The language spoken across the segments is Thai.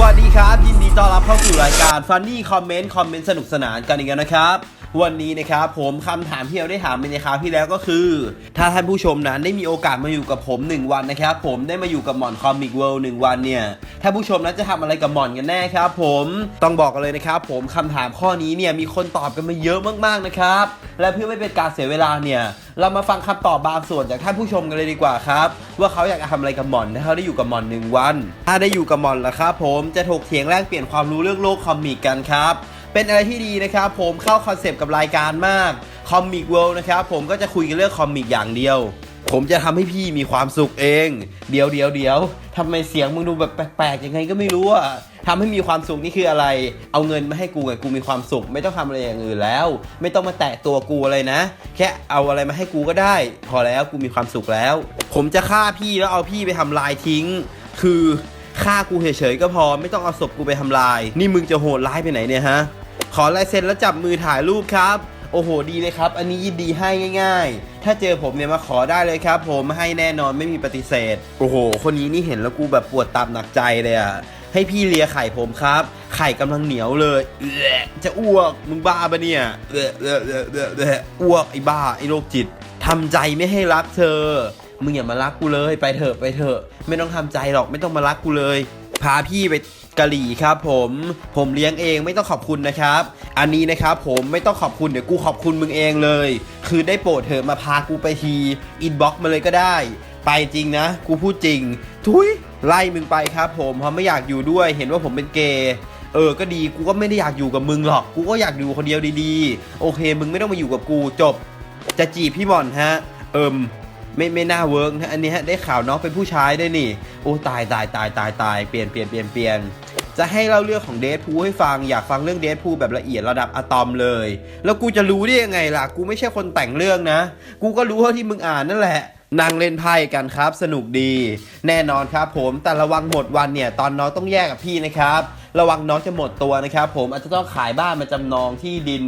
วัสดีครับ ยินดีต้อนรับเข้าสู่รายการ Funny Comment คอมเมนต์สนุกสนานกันอีกแล้วนะครับ วันนี้นะครับผมคำถามที่เราได้ถามไปในคราวที่แล้วก็คือ ถ้าท่านผู้ชมนั้นได้มีโอกาสมาอยู่กับผม 1 วันนะครับผมได้มาอยู่กับหมอนคอมิกเวิลด์หนึ่งวันเนี่ยท่านผู้ชมนั้นจะทำอะไรกับหมอนกันแน่ครับผมต้องบอกกันเลยนะครับผมคำถามข้อนี้เนี่ยมีคนตอบกันมาเยอะมากๆนะครับ และเพื่อไม่เป็นการเสียเวลาเนี่ยเรามาฟังคำตอบบางส่วนจากท่านผู้ชมกันเลยดีกว่าครับ ว่าเขาอยากจะทำอะไรกับหมอนถ้าเขาได้อยู่กับหมอนหนึ่งวัน ถ้าได้อยู่กับหมอนล่ะครับผมจะถกเถียงแลกเปลี่ยนความรู้เรื่องโลกคอมิกกันครับ เป็นอะไรที่ดีนะครับผมเข้าคอนเซปต์กับรายการมากคอมิกเวิลด์นะครับผมก็จะคุยกันเรื่องคอมิกอย่างเดียว ผมจะทำให้พี่มีความสุขเอง เดี๋ยวเดี๋ยวเดี๋ยวทำไมเสียงมึงดูแบบแปลกๆยังไงก็ไม่รู้อะทำให้มีความสุขนี่คืออะไร เอาเงินมาให้กูไงกูมีความสุข ไม่ต้องทำอะไรอย่างอื่นแล้ว ไม่ต้องมาแตะตัวกูอะไรนะ แค่เอาอะไรมาให้กูก็ได้ พอแล้วกูมีความสุขแล้ว ผมจะฆ่าพี่แล้วเอาพี่ไปทำลายทิ้ง คือฆ่ากูเฉยๆก็พอ ไม่ต้องเอาศพกูไปทำลาย นี่มึงจะโหดร้ายไปไหนเนี่ยฮะ ขอลายเซ็นแล้วจับมือถ่ายรูปครับ โอ้โหดีเลยครับ อันนี้ยินดีให้ง่าย ๆ ถ้าเจอผมเนี่ยมาขอได้เลยครับ ผมให้แน่นอนไม่มีปฏิเสธ โอ้โห คนนี้นี่เห็นแล้วกูแบบปวดตามหนักใจเลยอะให้พี่เลียไข่ผมครับ ไข่กำลังเหนียวเลยเออจะอ้วกมึงบ้าปะเนี่ยเออเออเออเออเอื้ออ้วกไอ้บ้าไอ้โรคจิตทำใจไม่ให้รักเธอมึงอย่ามารักกูเลยไปเถอะไปเถอะ ไม่ต้องทำใจหรอกไม่ต้องมารักกูเลย พาพี่ไปกะหรี่ครับผมผมเลี้ยงเองไม่ต้องขอบคุณนะครับ อันนี้นะครับผมไม่ต้องขอบคุณเดี๋ยวกูขอบคุณมึงเองเลย คือได้โปรดเถอะมาพากูไปทีอินบ็อกมาเลยก็ได้ ไปจริงนะ กูพูดจริง ทุยไล่มึงไปครับ ผมเพราะไม่อยากอยู่ด้วย เห็นว่าผมเป็นเกย์เออก็ดีกูก็ไม่ได้อยากอยู่กับมึงหรอก กูก็อยากอยู่คนเดียวดีๆ โอเค มึงไม่ต้องมาอยู่กับกูจบ จะจีบพี่หม่อนฮะ เอิม ไม่ไม่น่าเวิร์กนะอันนี้ฮะได้ข่าวน้องเป็นผู้ชายได้นี่โอ้ตายตายตายตายตายเปลี่ยนเปลี่ยนเปลี่ยนเปลี่ยนจะให้เล่าเรื่องของเดทพูให้ฟังอยากฟังเรื่องเดทพูแบบละเอียดระดับอะตอมเลย แล้วกูจะรู้ได้ยังไงล่ะ กูไม่ใช่คนแต่งเรื่องนะ กูก็รู้เท่าที่มึงอ่านนั่นแหละนั่งเล่นไพ่กันครับ สนุกดี แน่นอนครับผมแต่ระวังหมดวันเนี่ย ตอนน้องต้องแยกกับพี่นะครับ ระวังน้องจะหมดตัวนะครับ ผมอาจจะต้องขายบ้านมาจำนองที่ดิน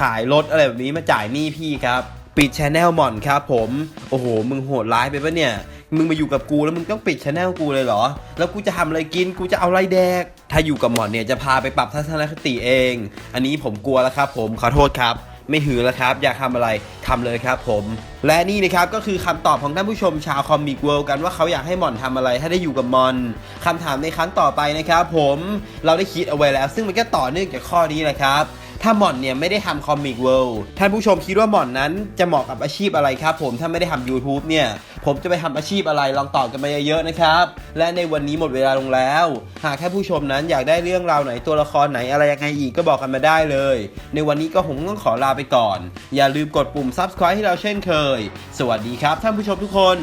ขายรถอะไรแบบนี้มาจ่ายหนี้พี่ครับ ปิดชแนลหม่อนครับผม โอ้โห มึงโหดร้ายไปปะเนี่ย มึงมาอยู่กับกูแล้วมึงต้องปิดชแนลกูเลยเหรอ แล้วกูจะทำอะไรกิน กูจะเอาอะไรแดก ถ้าอยู่กับหม่อนเนี่ยจะพาไปปรับทัศนคติเอง อันนี้ผมกลัวแล้วครับ ผมขอโทษครับ ไม่หือแล้วครับ อยากทำอะไรทำเลยครับผม และนี่นะครับก็คือคำตอบของท่านผู้ชมชาวคอมิกเวิลด์กันว่าเขาอยากให้หม่อนทำอะไรถ้ได้อยู่กับมอนคำถามในครั้งต่อไปนะครับผม เราได้คิดเอาไว้แล้ว ซึ่งมันก็ต่อเนื่องจากข้อนี้แหละครับ ถ้าหม่อนเนี่ยไม่ได้ทำคอมิกเวิลด์ท่านผู้ชมคิดว่าหม่อนนั้นจะเหมาะกับอาชีพอะไรครับผมถ้าไม่ได้ทำ YouTube เนี่ยผมจะไปทำอาชีพอะไรลองตอบกันมาเยอะๆนะครับ และในวันนี้หมดเวลาลงแล้ว หากท่านผู้ชมนั้นอยากได้เรื่องราวไหนตัวละครไหนอะไรยังไงอีกก็บอกกันมาได้เลย ในวันนี้ก็ผมต้องขอลาไปก่อน อย่าลืมกดปุ่ม subscribe ให้เราเช่นเคย สวัสดีครับท่านผู้ชมทุกคน